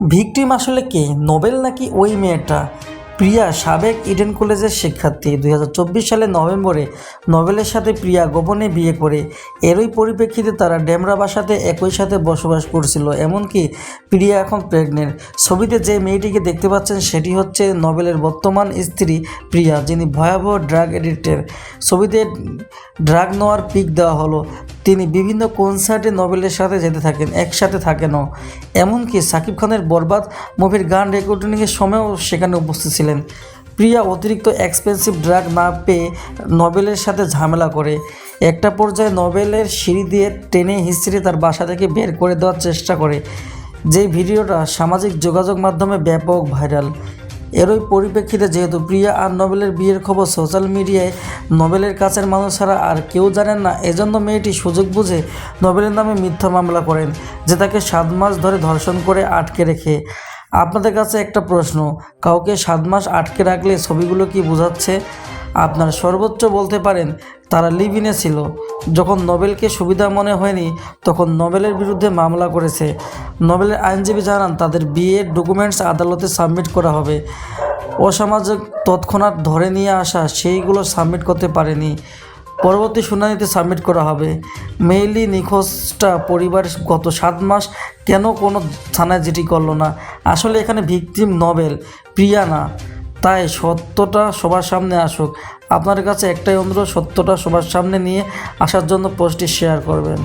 Victim আসলে কে? Nobel নাকি ওই মেয়েটা? প্রিয়া সাবেক ইডেন কলেজের শিক্ষার্থী। দুই হাজার চব্বিশ সালে নভেম্বরে নোবেলের সাথে প্রিয়া গোপনে বিয়ে করে। এরই পরিপ্রেক্ষিতে তারা ডেমরা বাসাতে একই সাথে বসবাস করছিল। এমনকি প্রিয়া এখন প্রেগনেন্ট ছবিতে যে মেয়েটিকে দেখতে পাচ্ছেন সেটি হচ্ছে নোবেলের বর্তমান স্ত্রী প্রিয়া, যিনি ভয়াবহ ড্রাগ এডিক্টের। ছবিতে ড্রাগ নেওয়ার পিক দেওয়া হলো। তিনি বিভিন্ন কনসার্টে নোবেলের সাথে যেতে থাকেন, একসাথে থাকেনও। এমনকি সাকিব খানের বরবাদ মুভির গান রেকর্ডিংয়ের সময়ও সেখানে উপস্থিত ছিলেন। প্রিয়া অতিরিক্ত এক্সপেন্সিভ ড্রাগ না পেয়ে নোবেলের সাথে ঝামেলা করে। একটা পর্যায়ে নোবেলের সিঁড়ি দিয়ে টেনে হিস্ট্রি তার বাসা থেকে বের করে দেওয়ার চেষ্টা করে। যে ভিডিওটা সামাজিক যোগাযোগ মাধ্যমে ব্যাপক ভাইরাল। এরই পরিপ্রেক্ষিতে যেহেতু প্রিয়া আর নোবেলের বিয়ের খবর সোশ্যাল মিডিয়ায় নোবেলের কাছের মানুষ ছাড়া আর কেউ জানেন না, এজন্য মেয়েটি সুযোগ বুঝে নোবেলের নামে মিথ্যা মামলা করেন, যে তাকে সাত মাস ধরে ধর্ষণ করে আটকে রেখে। আপনাদের কাছে একটা প্রশ্ন, কাউকে সাত মাস আটকে রাখলে ছবিগুলো কি বোঝাচ্ছে? আপনার সর্বোচ্চ বলতে পারেন তারা লিভিনে ছিল। যখন নোবেলকে সুবিধা মনে হয়নি, তখন নোবেলের বিরুদ্ধে মামলা করেছে। নোবেলের আইনজীবী জানান, তাদের বিয়ের ডকুমেন্টস আদালতে সাবমিট করা হবে। অসামাজিক তৎক্ষণাৎ ধরে নিয়ে আসা সেইগুলো সাবমিট করতে পারেনি। পরবর্তী শুনানিতে সাবমিট করা হবে। মেইলি নিখোঁজটা পরিবার গত সাত মাস কেন কোনো থানায় জিটি করল না? আসলে এখানে ভিকটিম নবেল, প্রিয়া না। তাই সত্যটা সবার সামনে আসুক। আপনার কাছে একটাই অনুরোধ, সত্যটা সবার সামনে নিয়ে আসার জন্য পোস্টটি শেয়ার করবেন।